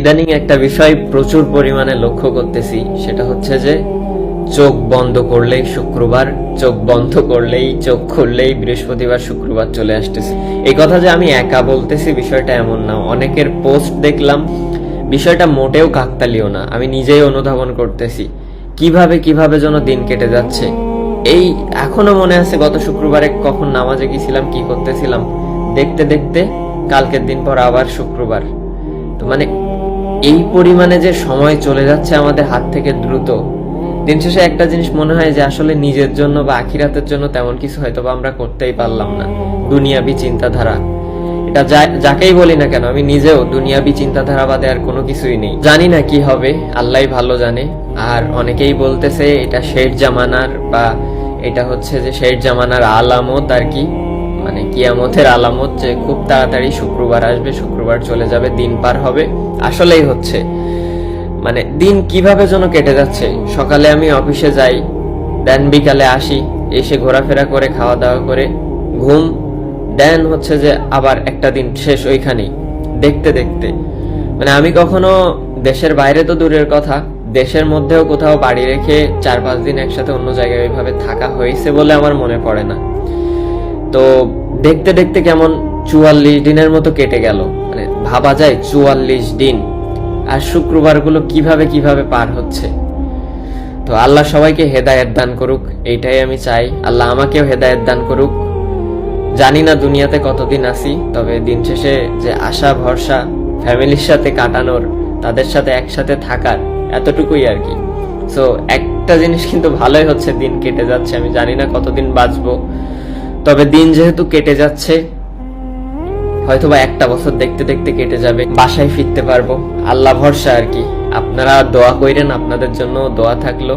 ইদানিং একটা বিষয় প্রচুর পরিমাণে লক্ষ্য করতেছি, সেটা হচ্ছে যে চোখ বন্ধ করলেই শুক্রবার, চোখ বন্ধ করলেই, চোখ খুললেই বৃহস্পতিবার, শুক্রবার চলে আসতেছে। এই কথা যে আমি একা বলতেছি বিষয়টা এমন না। অনেকের পোস্ট দেখলাম, বিষয়টা মোটেও কাকতালিও না। আমি নিজেই অনুধাবন করতেছি, কীভাবে কীভাবে যেন দিন কেটে যাচ্ছে। এই এখনও মনে আছে গত শুক্রবারে কখন নামাজে গেছিলাম, কি করতেছিলাম? দেখতে দেখতে কালকের দিন পর আবার শুক্রবার। তো মানে এই পরিমাণে যে সময় চলে যাচ্ছে আমাদের হাত থেকে দ্রুত, দিন শেষে একটা জিনিস মনে হয় যে আসলে নিজের জন্য বা আখিরাতের জন্য তেমন কিছু হয়তো বা আমরা করতেই পারলাম না, দুনিয়াবি চিন্তাধারা। এটা যাকেই বলি না কেন, আমি নিজেও দুনিয়াবি চিন্তাধারা বাদে আর কোনো কিছুই নেই। জানি না কি হবে আল্লাহই ভালো জানে। আর অনেকেই বলতেছে এটা শেষ জামানার বা এটা হচ্ছে যে শেষ জামানার আলামত আর কি। মানে কিয়ামতের আলামত যে খুব তাড়াতাড়ি শুক্রবার আসবে, শুক্রবার চলে যাবে, দিন পার হবে। আসলেই হচ্ছে। মানে দিন কীভাবে যেন কেটে যাচ্ছে। সকালে আমি অফিসে যাই, দেন বিকালে আসি, এসে ঘোরাফেরা করে খাওয়া দাওয়া করে, ঘুম। দেন হচ্ছে যে আবার একটা দিন শেষ ওইখানেই, দেখতে দেখতে। মানে আমি কখনো, দেশের বাইরে তো দূরের কথা, দেশের মধ্যেও কোথাও বাড়ি রেখে চার পাঁচ দিন একসাথে অন্য জায়গায় ওইভাবে থাকা হয়েছে বলে আমার মনে পড়ে না। তো দেখতে দেখতে কেমন চুয়াল্লিশ দিনের মতো কেটে গেল। মানে ভাবা যায় চুয়াল্লিশ দিন। আর শুক্রবারগুলো কীভাবে কীভাবে পার হচ্ছে। তো আল্লাহ সবাইকে হেদায়েত দান করুক, এইটাই আমি চাই। আল্লাহ আমাকেও হেদায়েত দান করুক। জানি না দুনিয়াতে কতদিন আসি তবে দিন শেষে যে আশা, ভরসা, ফ্যামিলির সাথে কাটানোর, তাদের সাথে একসাথে থাকার, এতটুকুই আর কি। সো একটা জিনিস কিন্তু ভালোই হচ্ছে, দিন কেটে যাচ্ছে। আমি জানি না কতদিন বাঁচবো। তবে দিন যেহেতু কেটে যাচ্ছে হয়তো বা একটা বছর দেখতে দেখতে কেটে যাবে, বাসায় ফিরতে পারব। আল্লাহ ভরসা আর কি। আপনারা দোয়া কইরেন, আপনাদের জন্য দোয়া থাকল।